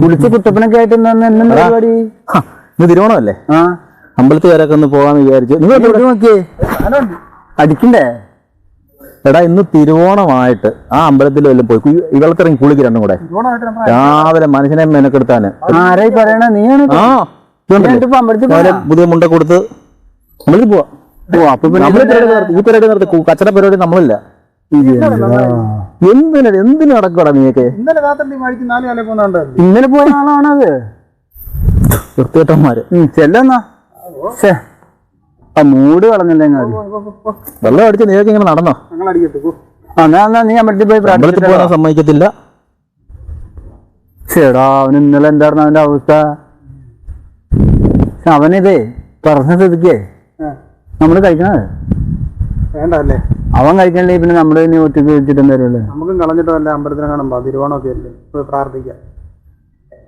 കുളിച്ച് കുട്ടപ്പനൊക്കെ ആയിട്ട് പരിപാടി? തിരുവോണമല്ലേ? ആ. അമ്പലത്തിൽ വരെയൊക്കെ ഒന്ന് പോകാന്ന് വിചാരിച്ചു. നിങ്ങൾ ഇവിടെ? നോക്കിയേ. അടിക്കണ്ടേ? എടാ ഇന്ന് തിരുവോണമായിട്ട് ആ അമ്പലത്തിൽ വല്ലതും പോയി. ഇവളത്തിറങ്ങി ഈ വെള്ളത്തിറങ്ങി കുളിക്ക് രണ്ടും കൂടെ. രാവിലെ മനുഷ്യനെ മെനക്കെടുത്താന്. ആരായി പറയണ? നീയാണ് ആ? പുതിയ മുണ്ട കൊടുത്ത് അമ്പലത്തിൽ പോവാ. ഓ അപ്പൊ നമ്മൾ ഈ പരിപാടി നടത്തി കച്ചട പരിപാടി നമ്മളില്ല. എന്തിനാ എന്തിനു നടക്കടാ നീയൊക്കെ? ഇന്നലെ പോയ ആളാണത് വൃത്തികെട്ടന്മാര് ചെല്ലെന്നാ. ആ മൂട് കളഞ്ഞല്ലേ വെള്ളം അടിച്ച് നീയൊക്കെ ഇങ്ങനെ നടന്നോ. എന്നാ എന്നാ നീ അമ്പലത്തിൽ പോയി അമ്പലത്തിൽ പോകാൻ സമ്മതിക്കത്തില്ല. ചേടാ അവൻ ഇന്നലെ എന്തായിരുന്നു അവന്റെ അവസ്ഥ? അവനിതേ പറഞ്ഞ സ്ഥിതിക്കേ. ആ, നമ്മൾ കഴിക്കണത് വേണ്ട അല്ലേ അവൻ കഴിക്കണല്ലേ? പിന്നെ നമ്മൾ തന്നെ ഒറ്റയ്ക്ക് വെച്ചിട്ട് എന്തായാലും നമുക്കും കളഞ്ഞിട്ടോ അമ്പലത്തിനെ അമ്പലത്തിന് കാണുമ്പോ തിരുവോണമൊക്കെ അല്ലേ പോയി പ്രാർത്ഥിക്കാം.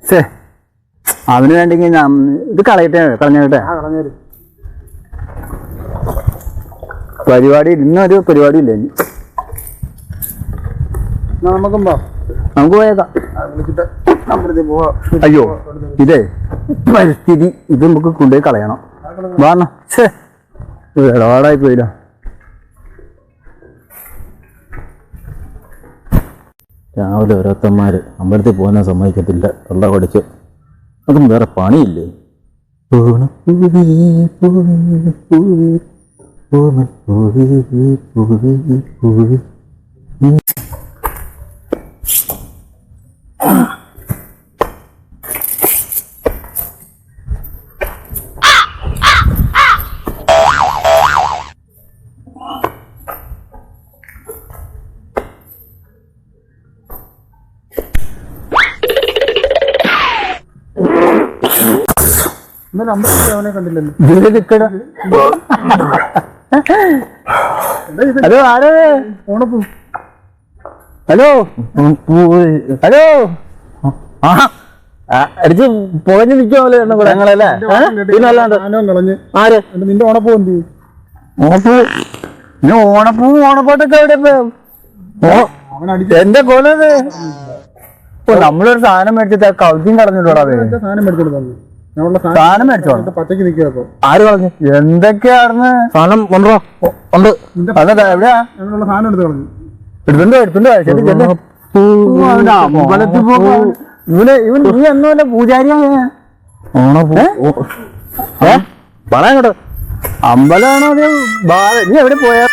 സേ അവന് വേണ്ടെങ്കിൽ ഞാൻ ഇത് കളയട്ടെ? കളഞ്ഞോട്ടെ ആ കളഞ്ഞേര് പരിപാടി ഇന്നൊരു പരിപാടി ഇല്ല ഇനി. എന്നാ നമുക്കും പോ നമുക്ക് പോയേക്കാം. ആ, വിളിച്ചിട്ട് അമ്പലത്തിൽ പോവാ. അയ്യോ ഇതേ പരിസ്ഥിതി ഇത് നമുക്ക് കൊണ്ടുപോയി കളയണം. വാണ ഛേ ഇടപാടായി പോയില്ല രാവിലെ ഓരോരുത്തന്മാര് അമ്പലത്തിൽ പോകാൻ സമ്മതിക്കത്തില്ല. വെള്ളം അടിച്ച് അതും വേറെ പണിയില്ലേ? പൂവേ. ഇന്നലെ അമ്പലത്തിൽ അവനെ കണ്ടില്ലല്ലോ. ഹലോ ആരേ? ഓണപ്പൂ. ഹലോ? ഹലോ? ആ അടിച്ച് പുഴഞ്ഞു നിൽക്കാമല്ലോ എണ്ണം കൂടെ. ഞങ്ങളല്ലേ? പിന്നെ അല്ലാണ്ട് ആര്? നിന്റെ ഓണപ്പൂ എന്ത്? ഓണപ്പൂ? ഓണപ്പൂ ഓണപ്പാട്ടൊക്കെ എവിടെ എന്റെ കൊലത്. നമ്മളൊരു സാധനം മേടിച്ചിട്ട് കൗദ്യം കളഞ്ഞിട്ടോടാ അത് സാധനം ഞങ്ങളുടെ സാധനം മേടിച്ചോളാം സാധനം പച്ചക്ക് നിൽക്കുക ആര് എന്തൊക്കെയാണെന്ന് സാധനം കൊണ്ടോ ഉണ്ട്. എവിടെയാ? സാധനം എടുത്ത് കളഞ്ഞു. എടുത്തുണ്ടോ എടുത്തുണ്ടോ? അമ്പലത്തിൽ ഇവന് ഇവൻ നീ എന്നല്ല അമ്പലമാണോ അത് നീ എവിടെ പോയാ?